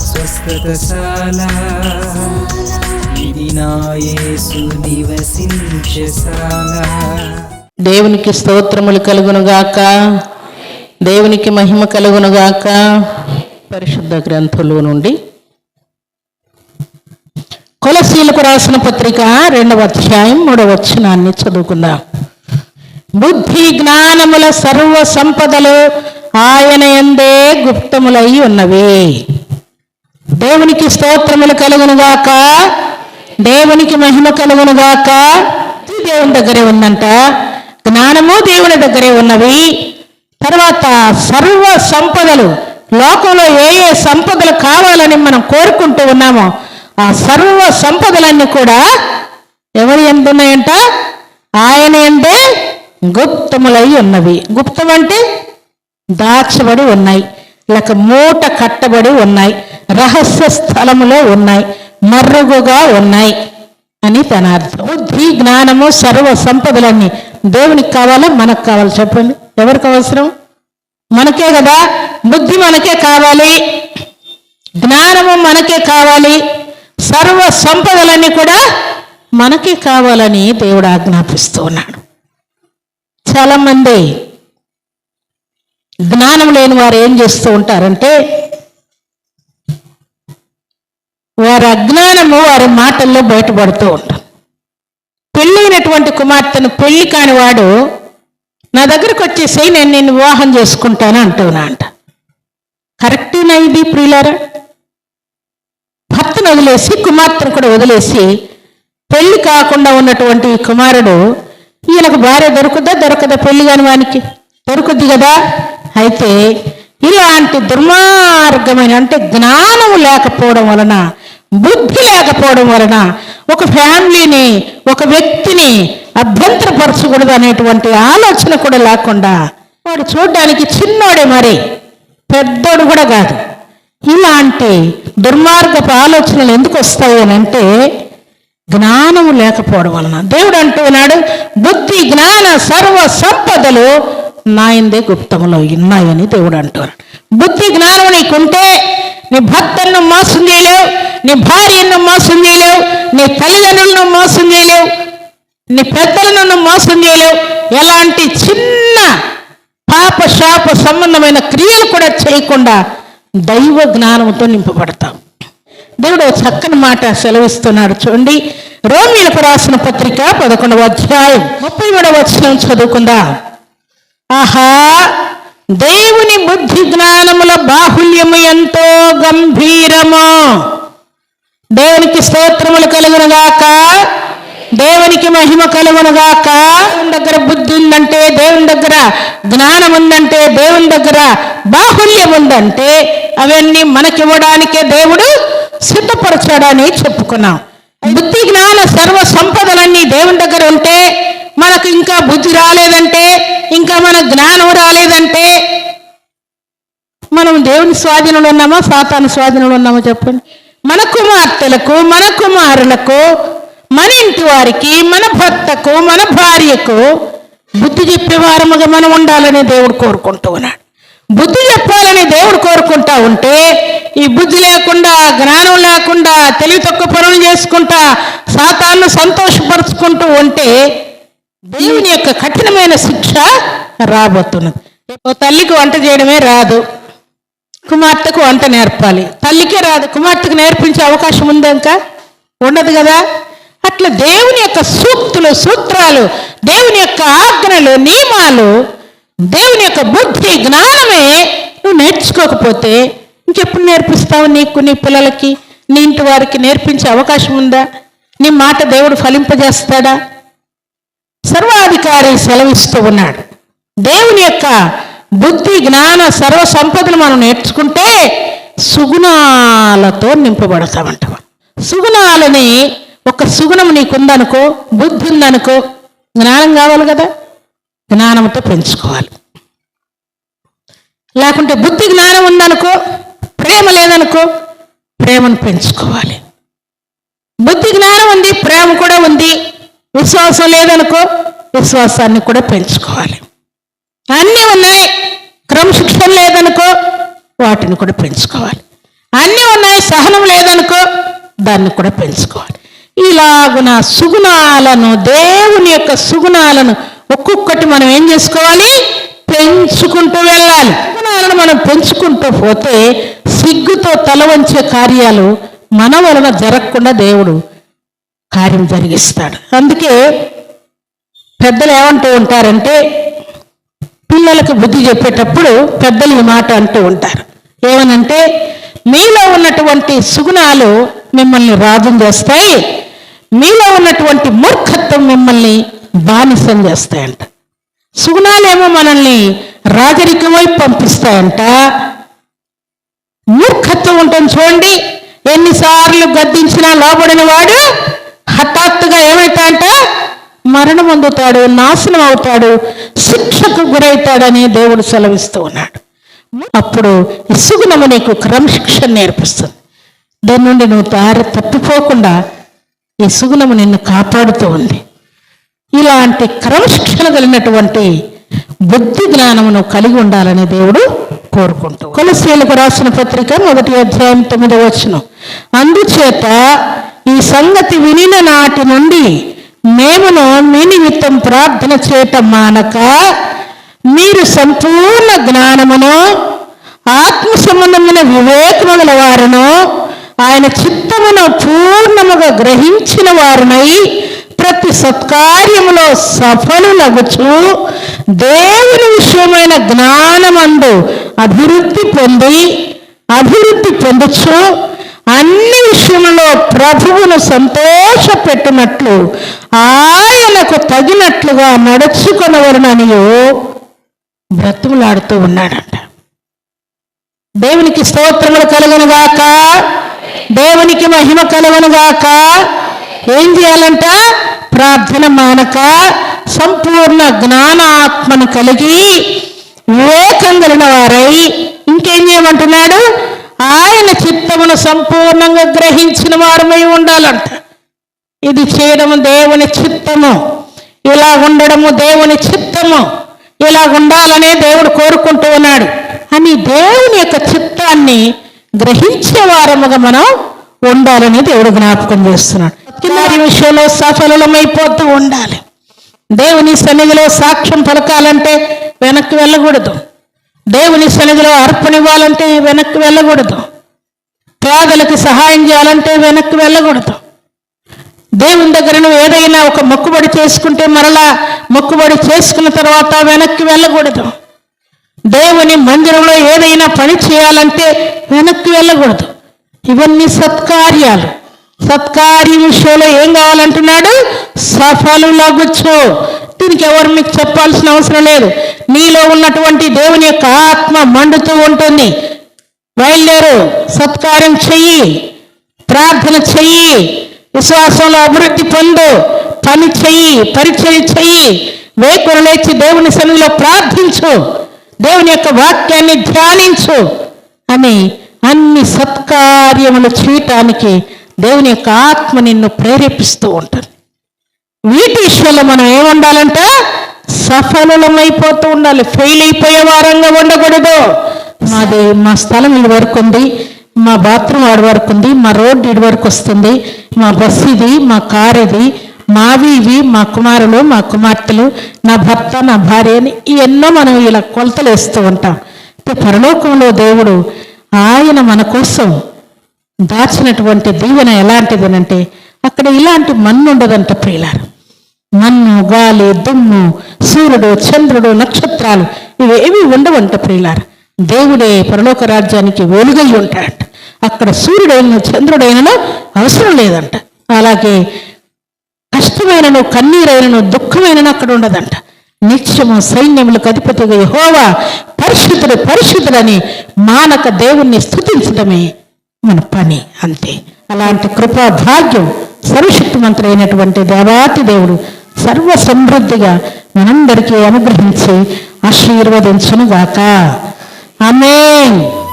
స్వస్థతశాల. ఇది నా యేసు నివసించశాల. దేవునికి స్తోత్రములు కలుగునుగాక. దేవునికి మహిమ కలుగునుగాక. పరిశుద్ధ గ్రంథంలో నుండి కొలశీలకు రాసిన పత్రిక రెండవ అధ్యాయం మూడవ వచనాన్ని చదువుకుందాం. బుద్ధి జ్ఞానముల సర్వ సంపదలు ఆయన ఎందే గుప్తములై ఉన్నవి. దేవునికి స్తోత్రములు కలుగునుగాక దేవునికి మహిమ కలుగునుగాక దేవుని దగ్గరే ఉందంట. జ్ఞానము దేవుని దగ్గరే ఉన్నవి. తర్వాత సర్వ సంపదలు లోకంలో ఏ ఏ సంపదలు కావాలని మనం కోరుకుంటూ ఉన్నామో ఆ సర్వ సంపదలన్నీ కూడా ఎవరి ఎందున్నాయంట ఆయన ఎందే గుప్తములై ఉన్నవి. గుప్తం అంటే దాచబడి ఉన్నాయి. లేక మూట కట్టబడి ఉన్నాయి. రహస్య స్థలములో ఉన్నాయి. మర్రుగుగా ఉన్నాయి అని తన అర్థం. బుద్ధి జ్ఞానము సర్వ సంపదలన్నీ దేవునికి కావాలా? మనకు కావాలి? చెప్పండి. ఎవరికి అవసరం? మనకే కదా. బుద్ధి మనకే కావాలి. జ్ఞానము మనకే కావాలి. సర్వ సంపదలన్నీ కూడా మనకే కావాలని దేవుడు ఆజ్ఞాపిస్తూ ఉన్నాడు. చాలామంది జ్ఞానం లేని వారు ఏం చేస్తూ ఉంటారంటే వారి అజ్ఞానము వారి మాటల్లో బయటపడుతూ ఉంటారు. పెళ్ళైనటువంటి కుమార్తెను పెళ్ళి కాని వాడు నా దగ్గరకు వచ్చేసి నేను నేను వివాహం చేసుకుంటాను అంటున్నా అంట. కరెక్టేనా ఇది ప్రియులారా? భర్తను వదిలేసి కుమార్తెను కూడా వదిలేసి పెళ్ళి కాకుండా ఉన్నటువంటి కుమారుడు ఈయనకు భార్య దొరుకుద్దా? దొరకదా పెళ్ళి కాని వానికి? దొరుకుద్ది కదా? అయితే ఇలాంటి దుర్మార్గమైన అంటే జ్ఞానం లేకపోవడం వలన బుద్ధి లేకపోవడం వలన ఒక ఫ్యామిలీని ఒక వ్యక్తిని అభ్యంతరపరచకూడదు అనేటువంటి ఆలోచన కూడా లేకుండా వాడు చూడడానికి చిన్నోడే మరి పెద్దోడు కూడా కాదు. ఇలాంటి దుర్మార్గపు ఆలోచనలు ఎందుకు వస్తాయి అని అంటే జ్ఞానము లేకపోవడం వలన. దేవుడు అంటున్నాడు బుద్ధి జ్ఞాన సర్వ సంపదలు నాయందే గుప్తంలో ఉన్నాయని దేవుడు అంటారు బుద్ధి జ్ఞానం నీకుంటే నీ భర్తలను మోసం చేయలేవు నీ భార్యను మోసం చేయలేవు నీ తల్లిదండ్రులను మోసం చేయలేవు నీ పెద్దలను మోసం చేయలేవు. ఎలాంటి చిన్న పాప శాప సంబంధమైన క్రియలు కూడా చేయకుండా దైవ జ్ఞానంతో నింపబడతాం దేవుడు చక్కని మాట సెలవిస్తున్నాడు చూడండి. రోమిలకు రాసిన పత్రిక పదకొండవ అధ్యాయం ముప్పై మూడవ వచనం చదువుకుందా. ఆహా దేవుని బుద్ధి జ్ఞానముల బాహుల్యము ఎంతో గంభీరము. దేవునికి స్తోత్రములు కలుగునుగాక దేవునికి మహిమ కలుగునుగాక దేవుని దగ్గర బుద్ధి ఉందంటే దేవుని దగ్గర జ్ఞానం ఉందంటే దేవుని దగ్గర బాహుల్యం ఉందంటే అవన్నీ మనకివ్వడానికే దేవుడు సిద్ధపరచాడని చెప్పుకున్నాం. బుద్ధి జ్ఞాన సర్వ సంపదలన్నీ దేవుని దగ్గర ఉంటే మనకు ఇంకా బుద్ధి రాలేదంటే ఇంకా మన జ్ఞానం రాలేదంటే మనం దేవుని స్వాధీనంలో ఉన్నామా సాతాను స్వాధీనంలో ఉన్నామా చెప్పండి. మన కుమార్తెలకు మన కుమారులకు మన ఇంటి వారికి మన భర్తకు మన భార్యకు బుద్ధి చెప్పేవారముగా మనం ఉండాలని దేవుడు కోరుకుంటూ ఉన్నాడు. బుద్ధి చెప్పాలని దేవుడు కోరుకుంటా ఉంటే ఈ బుద్ధి లేకుండా జ్ఞానం లేకుండా తెలివి తక్కువ పనులు చేసుకుంటా సాతాన్ని సంతోషపరుచుకుంటూ ఉంటే దేవుని యొక్క కఠినమైన శిక్ష రాబోతున్నది. ఓ తల్లికి వంట చేయడమే రాదు. కుమార్తెకు వంట నేర్పాలి. తల్లికే రాదు. కుమార్తెకు నేర్పించే అవకాశం ఉందా ఇంకా? ఉండదు కదా? అట్లా దేవుని యొక్క సూక్తులు సూత్రాలు దేవుని యొక్క ఆజ్ఞలు నియమాలు దేవుని యొక్క బుద్ధి జ్ఞానమే నువ్వు నేర్చుకోకపోతే ఇంకెప్పుడు నేర్పిస్తావు నీకు నీ పిల్లలకి నీ ఇంటి వారికి నేర్పించే అవకాశం ఉందా? నీ మాట దేవుడు ఫలింపజేస్తాడా? సర్వాధికారి సెలవిస్తూ ఉన్నాడు. దేవుని యొక్క బుద్ధి జ్ఞాన సర్వ సంపదలు మనం నేర్చుకుంటే సుగుణాలతో నింపబడతామంట సుగుణాలని ఒక సుగుణం నీకుందనుకో బుద్ధి ఉందనుకో జ్ఞానం కావాలి కదా? జ్ఞానంతో పెంచుకోవాలి. లేకుంటే బుద్ధి జ్ఞానం ఉందనుకో ప్రేమ లేదనుకో ప్రేమను పెంచుకోవాలి. బుద్ధి జ్ఞానం ఉంది ప్రేమ కూడా ఉంది. విశ్వాసం లేదనుకో విశ్వాసాన్ని కూడా పెంచుకోవాలి. అన్నీ ఉన్నాయి. క్రమశిక్షణ లేదనుకో వాటిని కూడా పెంచుకోవాలి. అన్నీ ఉన్నాయి. సహనం లేదనుకో దాన్ని కూడా పెంచుకోవాలి. ఇలాగున సుగుణాలను దేవుని యొక్క సుగుణాలను ఒక్కొక్కటి మనం ఏం చేసుకోవాలి? పెంచుకుంటూ వెళ్ళాలి. సుగుణాలను మనం పెంచుకుంటూ పోతే సిగ్గుతో తల వంచే కార్యాలు మన వలన జరగకుండా దేవుడు కార్యం జరిగిస్తాడు. అందుకే పెద్దలు ఏమంటూ ఉంటారంటే పిల్లలకు బుద్ధి చెప్పేటప్పుడు పెద్దలు ఈ మాట అంటూ ఉంటారు. ఏమనంటే మీలో ఉన్నటువంటి సుగుణాలు మిమ్మల్ని రాజం చేస్తాయి మీలో ఉన్నటువంటి మూర్ఖత్వం మిమ్మల్ని బానిసం చేస్తాయంట. సుగుణాలేమో మనల్ని రాజరికం వైపు పంపిస్తాయంట. మూర్ఖత్వం ఉంటుంది చూడండి ఎన్నిసార్లు గద్దించినా లోబడిన వాడు హఠాత్తుగా ఏమవుతాడంటే మరణం పొందుతాడు నాశనం అవుతాడు శిక్షకు గురవుతాడని దేవుడు సెలవిస్తూ ఉన్నాడు. అప్పుడు ఇసుగునము నీకు క్రమశిక్షణ నేర్పిస్తుంది. దాని నుండి నువ్వు దారి తప్పిపోకుండా ఇసుగునము నిన్ను కాపాడుతూ ఉంది ఇలాంటి క్రమశిక్షణ కలిగినటువంటి బుద్ధి జ్ఞానమును కలిగి ఉండాలని దేవుడు కోరుకుంటూ కొలసీలకు రాసిన పత్రిక మొదటి అధ్యాయం తొమ్మిదవ వచ్చును అందుచేత ఈ సంగతి వినిన నాటి నుండి మేమును మీ నిమిత్తం ప్రార్థన చేయటం మానక మీరు సంపూర్ణ జ్ఞానమును ఆత్మ సంబంధమైన వివేకముల వారును ఆయన చిత్తమును పూర్ణముగా గ్రహించిన వారునై ప్రతి సత్కార్యములో సఫలులగుచు దేవుని విషయమైన జ్ఞానమందు అభివృద్ధి పొంది అభివృద్ధి పొందుచు అన్ని విషయంలో ప్రభువును సంతోషపెట్టినట్లు ఆయనకు తగినట్లుగా నడుచుకొనవరననియో బ్రతుములాడుతూ ఉన్నాడంట. దేవునికి స్తోత్రములు కలుగునుగాక దేవునికి మహిమ కలుగునుగాక ఏం చేయాలంట? ప్రార్థన మానక సంపూర్ణ జ్ఞానాత్మను కలిగి వివేకం కలిగిన వారై ఇంకేం చేయమంటున్నాడు? ఆయన చిత్తమును సంపూర్ణంగా గ్రహించిన వారమై ఉండాలంట. ఇది చేయడము దేవుని చిత్తము. ఇలా ఉండడము దేవుని చిత్తము. ఇలా ఉండాలనే దేవుడు కోరుకుంటూ ఉన్నాడు. అని దేవుని యొక్క చిత్తాన్ని గ్రహించే వారముగా మనం ఉండాలని దేవుడు జ్ఞాపకం చేస్తున్నాడు. వారి విషయంలో సఫలమైపోతూ ఉండాలి. దేవుని సన్నిధిలో సాక్ష్యం పలకాలంటే వెనక్కి వెళ్ళకూడదు. దేవుని సన్నిధిలో అర్పణ ఇవ్వాలంటే వెనక్కి వెళ్ళకూడదు. పేదలకు సహాయం చేయాలంటే వెనక్కి వెళ్ళకూడదు. దేవుని దగ్గర నువ్వు ఏదైనా ఒక మొక్కుబడి చేసుకుంటే మరలా మొక్కుబడి చేసుకున్న తర్వాత వెనక్కి వెళ్ళకూడదు. దేవుని మందిరంలో ఏదైనా పని చేయాలంటే వెనక్కి వెళ్ళకూడదు. ఇవన్నీ సత్కార్యాలు. సత్కార్య విషయంలో ఏం కావాలంటున్నాడు? సఫలులగుచ్చు దీనికి ఎవరు మీకు చెప్పాల్సిన అవసరం లేదు. నీలో ఉన్నటువంటి దేవుని యొక్క ఆత్మ మండుతూ ఉంటుంది. బయలుదేరు. సత్కార్యం చెయ్యి. ప్రార్థన చెయ్యి. విశ్వాసంలో అభివృద్ధి పొందు. పని చెయ్యి. పరిచయం చెయ్యి. వేకులు లేచి దేవుని సన్నిధిలో ప్రార్థించు. దేవుని యొక్క వాక్యాన్ని ధ్యానించు. అని అన్ని సత్కార్యములు చేయటానికి దేవుని యొక్క ఆత్మ నిన్ను ప్రేరేపిస్తూ ఉంటుంది. వీటి విషయంలో మనం ఏముండాలంటే సఫలమైపోతూ ఉండాలి. ఫెయిల్ అయిపోయే వారంగా ఉండకూడదు. మాది మా స్థలం ఇది వరకు ఉంది మా బాత్రూమ్ ఆడి వరకు ఉంది మా రోడ్ ఇడి వరకు వస్తుంది మా బస్సు ఇది మా కార్ ఇది మావి ఇవి మా కుమారులు మా కుమార్తెలు నా భర్త నా భార్య అని ఎన్నో మనం ఇలా కొలతలు వేస్తూ ఉంటాం. అయితే పరలోకంలో దేవుడు ఆయన మన కోసం దాచినటువంటి దీవెన ఎలాంటిదనంటే అక్కడ ఇలాంటి మన్ను ఉండదంట ప్రియులారు. మన్ను గాలి దుమ్ము సూర్యుడు చంద్రుడు నక్షత్రాలు ఇవేవి ఉండవంట ప్రియులారు. దేవుడే పరలోక రాజ్యానికి వెలుగై ఉంటాడంట అక్కడ సూర్యుడైన చంద్రుడైనను అవసరం లేదంట. అలాగే కష్టమైనను కన్నీరైనను దుఃఖమైనను అక్కడ ఉండదంట. నిత్యము సైన్యములకు అధిపతిగా హోవా పరిశుద్ధుడు పరిశుద్ధులని మానక దేవుణ్ణి స్థుతించడమే మన పని అంతే. అలాంటి కృపా భాగ్యం సర్వశక్తిమంతుడైనటువంటి దేవాతి దేవుడు సర్వ సమృద్ధిగా మనందరికీ అనుగ్రహించి ఆశీర్వదించును Amém.